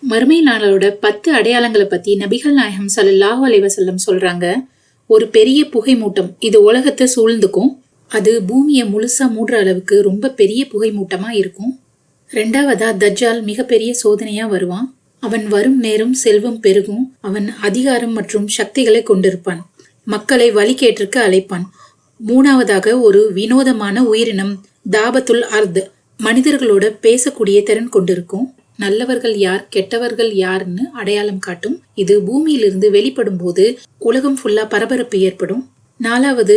மறுமை நாளோட பத்து அடையாளங்களை பத்தி நபிகள் நாயகம் ஸல்லல்லாஹு அலைவசல்லம் சொல்றாங்க. ஒரு பெரிய புகை மூட்டம் இது உலகத்தை சூழ்ந்துக்கும். அது பூமியை முழுசா மூடுற அளவுக்கு ரொம்ப பெரிய புகை மூட்டமா இருக்கும். ரெண்டாவதா தஜ்ஜால் மிகப்பெரிய சோதனையா வருவான். அவன் வரும் நேரம் செல்வம் பெருகும். அவன் அதிகாரம் மற்றும் சக்திகளை கொண்டிருப்பான். மக்களை வழிகேட்டிற்கு அழைப்பான். மூணாவதாக ஒரு வினோதமான உயிரினம் தாபத்துல் அர்த் மனிதர்களோட பேசக்கூடிய திறன் கொண்டிருக்கும். நல்லவர்கள் யார் கெட்டவர்கள் யார்னு அடையாளம் காட்டும். இது பூமியிலிருந்து வெளிப்படும் போது உலகம் ஃபுல்லா பரபரப்பு ஏற்படும். நாலாவது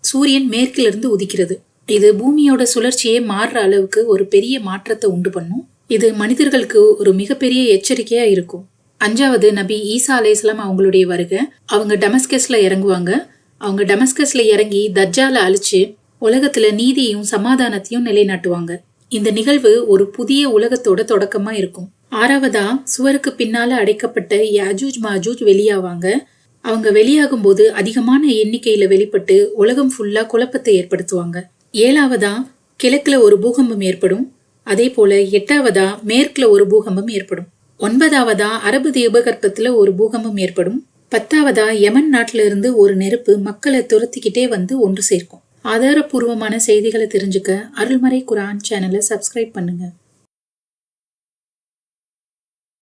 சூரியன் மேற்கிலிருந்து உதிக்கிறது. இது பூமியோட சுழற்சியே மாறுற அளவுக்கு ஒரு பெரிய மாற்றத்தை உண்டு பண்ணும். இது மனிதர்களுக்கு ஒரு மிகப்பெரிய எச்சரிக்கையா இருக்கும். அஞ்சாவது நபி ஈசா அலேஸ்லாம் அவங்களுடைய வருகை. அவங்க டமஸ்கஸ்ல இறங்குவாங்க. அவங்க டமஸ்கஸ்ல இறங்கி தஜ்ஜால அழிச்சு உலகத்துல நீதியையும் சமாதானத்தையும் நிலைநாட்டுவாங்க. இந்த நிகழ்வு ஒரு புதிய உலகத்தோட தொடக்கமா இருக்கும். ஆறாவதா சுவருக்கு பின்னால அடைக்கப்பட்ட யாஜூஜ் மாஜூஜ் வெளியாவாங்க. அவங்க வெளியாகும் போது அதிகமான எண்ணிக்கையில வெளிப்பட்டு உலகம் ஃபுல்லா குழப்பத்தை ஏற்படுத்துவாங்க. ஏழாவதா கிழக்குல ஒரு பூகம்பம் ஏற்படும். அதே போல எட்டாவதா மேற்குல ஒரு பூகம்பம் ஏற்படும். ஒன்பதாவதா அரபு தீபகற்பத்துல ஒரு பூகம்பம் ஏற்படும். பத்தாவதா யமன் நாட்டில இருந்து ஒரு நெருப்பு மக்களை துரத்திக்கிட்டே வந்து ஒன்று சேர்க்கும். ஆதாரப்பூர்வமான செய்திகளை தெரிஞ்சுக்க அருள்மறை குரான் சேனலை சப்ஸ்கிரைப் பண்ணுங்கள்